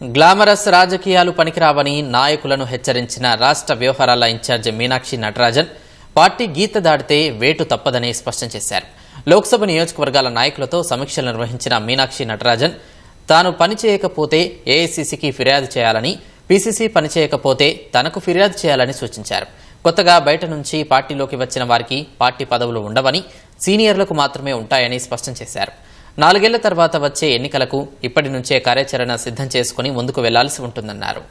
Glamorous రాజకీయాలు పనికిరావని నాయకులను హెచ్చరించిన రాష్ట్ర వ్యవహారాల ఇన్ఛార్జి మీనాక్షి నటరాజన్ పార్టీ గీత దాటితే వేటు తప్పదని స్పష్టం చేశారు. లోక్సభ నియోజకవర్గాల నాయకులతో సమీక్షలు నిర్వహించిన మీనాక్షి నటరాజన్ తాను పనిచేయకపోతే ఏఐసిసికి ఫిర్యాదు చేయాలని పీసీసీ పనిచేయకపోతే తనకు ఫిర్యాదు చేయాలని సూచించారు. కొత్తగా బయట నుంచి పార్టీలోకి వచ్చిన వారికి పార్టీ పదవులు ఉండవని సీనియర్లకు మాత్రమే ఉంటాయని స్పష్టం చేశారు. నాలుగేళ్ళ తర్వాత వచ్చే ఎన్నికలకు ఇప్పటి నుంచే కార్యాచరణ సిద్ధం చేసుకుని ముందుకు వెళ్ళాల్సి ఉంటుందన్నారు.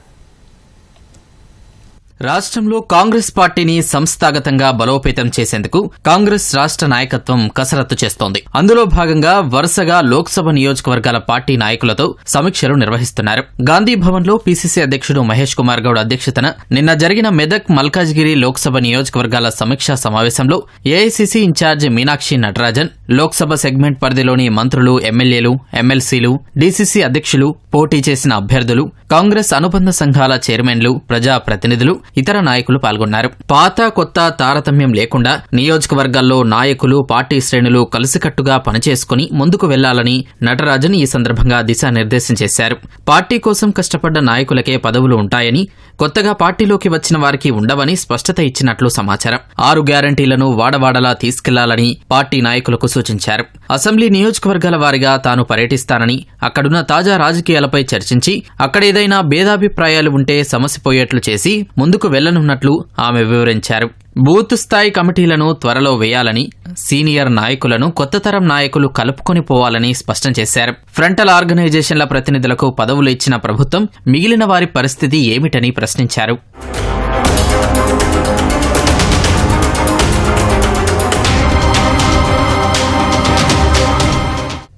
రాష్ట్రంలో కాంగ్రెస్ పార్టీని సంస్థాగతంగా బలోపేతం చేసేందుకు కాంగ్రెస్ రాష్ట్ర నాయకత్వం కసరత్తు చేస్తోంది. అందులో భాగంగా వరుసగా లోక్సభ నియోజకవర్గాల పార్టీ నాయకులతో సమీక్షలు నిర్వహిస్తున్నారు. గాంధీ భవన్లో పీసీసీ అధ్యక్షుడు మహేష్ కుమార్ గౌడ్ అధ్యక్షతన నిన్న జరిగిన మెదక్ మల్కాజ్గిరి లోక్సభ నియోజకవర్గాల సమీక్షా సమావేశంలో AICC incharge Meenakshi Natarajan Lok Sabha segment పరిధిలోని మంత్రులు ఎమ్మెల్యేలు ఎమ్మెల్సీలు డీసీసీ అధ్యక్షులు పోటీ చేసిన అభ్యర్థులు కాంగ్రెస్ అనుబంధ సంఘాల చైర్మన్లు ప్రజా ప్రతినిధులు ఇతర నాయకులు పాల్గొన్నారు. పాత కొత్త తారతమ్యం లేకుండా నియోజకవర్గాల్లో నాయకులు పార్టీ శ్రేణులు కలిసికట్టుగా పనిచేసుకుని ముందుకు వెళ్ళాలని నటరాజన్ ఈ సందర్భంగా దిశానిర్దేశం చేశారు. పార్టీ కోసం కష్టపడ్డ నాయకులకే పదవులు ఉంటాయని కొత్తగా పార్టీలోకి వచ్చిన వారికి ఉండవని స్పష్టత ఇచ్చినట్లు సమాచారం. ఆరు గ్యారంటీలను వాడవాడలా తీసుకెళ్ళాలని పార్టీ నాయకులకు సూచించారు. అసెంబ్లీ నియోజకవర్గాల వారిగా తాను పర్యటిస్తానని అక్కడున్న తాజా రాజకీయాలపై చర్చించి అక్కడేదైనా భేదాభిప్రాయాలు ఉంటే సమసిపోయేట్లు చేసి ముందుకు వెళ్ళనున్నట్లు ఆమె వివరించారు. బూత్ స్థాయి కమిటీలను త్వరలో వేయాలని సీనియర్ నాయకులను కొత్త తరం నాయకులు కలుపుకొని పోవాలని స్పష్టం చేశారు. ఫ్రంటల్ ఆర్గనైజేషన్ల ప్రతినిధులకు పదవులు ఇచ్చిన ప్రభుత్వం మిగిలిన వారి పరిస్థితి ఏమిటని ప్రశ్నించారు.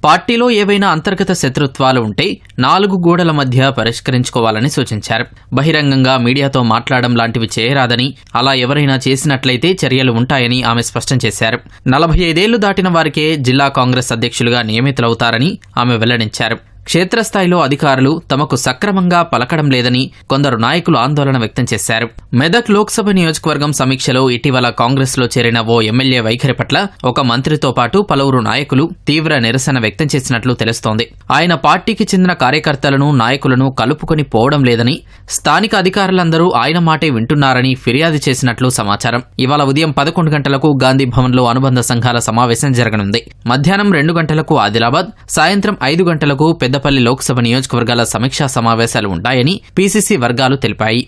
పార్టీలో ఏవైనా అంతర్గత శత్రుత్వాలు ఉంటే నాలుగు గోడల మధ్య పరిష్కరించుకోవాలని సూచించారు. బహిరంగంగా మీడియాతో మాట్లాడడం లాంటివి చేయరాదని అలా ఎవరైనా చేసినట్లయితే చర్యలు ఉంటాయని ఆమె స్పష్టం చేశారు. నలభై ఐదేళ్ళు దాటిన వారికే జిల్లా కాంగ్రెస్ అధ్యక్షులుగా నియమితులవుతారని ఆమె వెల్లడించారు. క్షేత్రస్థాయిలో అధికారులు తమకు సక్రమంగా పలకడం లేదని కొందరు నాయకులు ఆందోళన వ్యక్తం చేశారు. మెదక్ లోక్సభ నియోజకవర్గం సమీక్షలో ఇటీవల కాంగ్రెస్లో చేరిన ఓ ఎమ్మెల్యే వైఖరి పట్ల ఒక మంత్రితో పాటు పలువురు నాయకులు తీవ్ర నిరసన వ్యక్తం చేసినట్లు తెలుస్తోంది. ఆయన పార్టీకి చెందిన కార్యకర్తలను నాయకులను కలుపుకొని పోవడం లేదని స్థానిక అధికారులందరూ ఆయన మాటే వింటున్నారని ఫిర్యాదు చేసినట్లు సమాచారం. ఇవాళ ఉదయం పదకొండు గంటలకు గాంధీ భవన్లో అనుబంధ సంఘాల సమావేశం జరగనుంది. మధ్యాహ్నం రెండు గంటలకు ఆదిలాబాద్ సాయంత్రం ఐదు గంటలకు పెద్ద పెద్దపల్లి లోక్సభ నియోజకవర్గాల సమీక్షా సమావేశాలు ఉంటాయని పీసీసీ వర్గాలు తెలిపాయి.